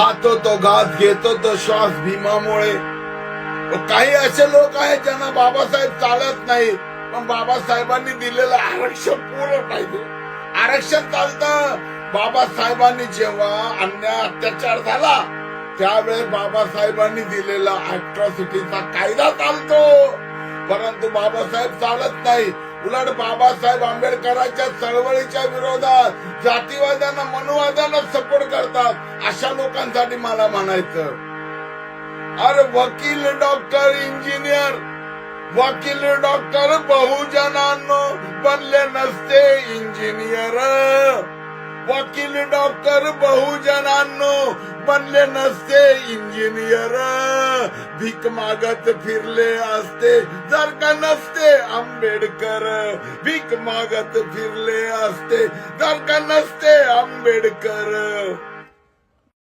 खातो तो घात घेतो तो श्वास भीमामुळे. काही असे लोक आहेत ज्यांना बाबासाहेब चालत नाही. पण बाबासाहेबांनी दिलेलं आरक्षण पूर्ण पाहिजे. आरक्षण चालतं. बाबासाहेबांनी जेव्हा अन्याय अत्याचार झाला त्यावेळेस बाबासाहेबांनी दिलेला अॅट्रॉसिटीचा कायदा चालतो. परंतु बाबासाहेब चालत नाही. उलट बाबासाहेब आंबेडकरांच्या चळवळीच्या विरोधात जातीवाद्यांना मनुवाद्यांना सपोर्ट करतात. अशा लोकांसाठी मला म्हणायचं अरे वकील डॉक्टर इंजिनियर वकील डॉक्टर बहुजनांनो बनले नसते इंजिनियर. वकील डॉक्टर बहुजनांनो बनले नसते इंजिनियर. भीक मागत फिरले असते जर का नसते आंबेडकर. भीक मागत फिरले असते जर का नसते आंबेडकर.